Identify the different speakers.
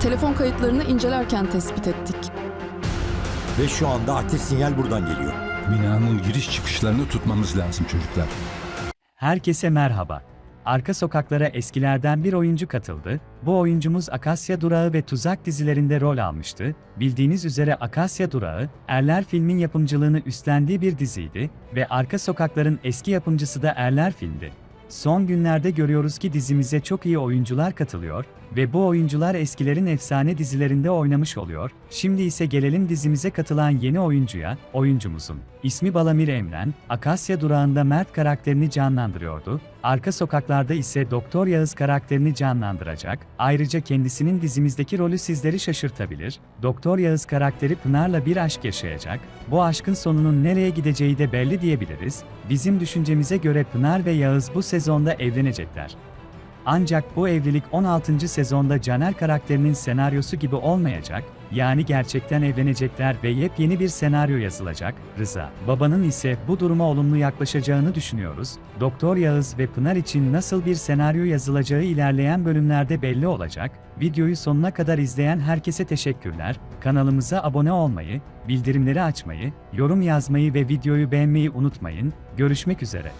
Speaker 1: Telefon kayıtlarını incelerken tespit ettik.
Speaker 2: Ve şu anda aktif sinyal buradan geliyor.
Speaker 3: Binanın giriş çıkışlarını tutmamız lazım çocuklar.
Speaker 4: Herkese merhaba. Arka sokaklara eskilerden bir oyuncu katıldı. Bu oyuncumuz Akasya Durağı ve Tuzak dizilerinde rol almıştı. Bildiğiniz üzere Akasya Durağı, Erler filmin yapımcılığını üstlendiği bir diziydi ve Arka Sokakların eski yapımcısı da Erler filmdi. Son günlerde görüyoruz ki dizimize çok iyi oyuncular katılıyor ve bu oyuncular eskilerin efsane dizilerinde oynamış oluyor. Şimdi ise gelelim dizimize katılan yeni oyuncuya, oyuncumuzun. ismi Balamir Emren, Akasya Durağı'nda Mert karakterini canlandırıyordu. Arka Sokaklarda ise Doktor Yağız karakterini canlandıracak. Ayrıca kendisinin dizimizdeki rolü sizleri şaşırtabilir. Doktor Yağız karakteri Pınar'la bir aşk yaşayacak. Bu aşkın sonunun nereye gideceği de belli diyebiliriz. Bizim düşüncemize göre Pınar ve Yağız bu sezonda evlenecekler. Ancak bu evlilik 16. sezonda Caner karakterinin senaryosu gibi olmayacak, yani gerçekten evlenecekler ve yepyeni bir senaryo yazılacak. Rıza, babanın ise bu duruma olumlu yaklaşacağını düşünüyoruz. Doktor Yağız ve Pınar için nasıl bir senaryo yazılacağı ilerleyen bölümlerde belli olacak. Videoyu sonuna kadar izleyen herkese teşekkürler. Kanalımıza abone olmayı, bildirimleri açmayı, yorum yazmayı ve videoyu beğenmeyi unutmayın. Görüşmek üzere.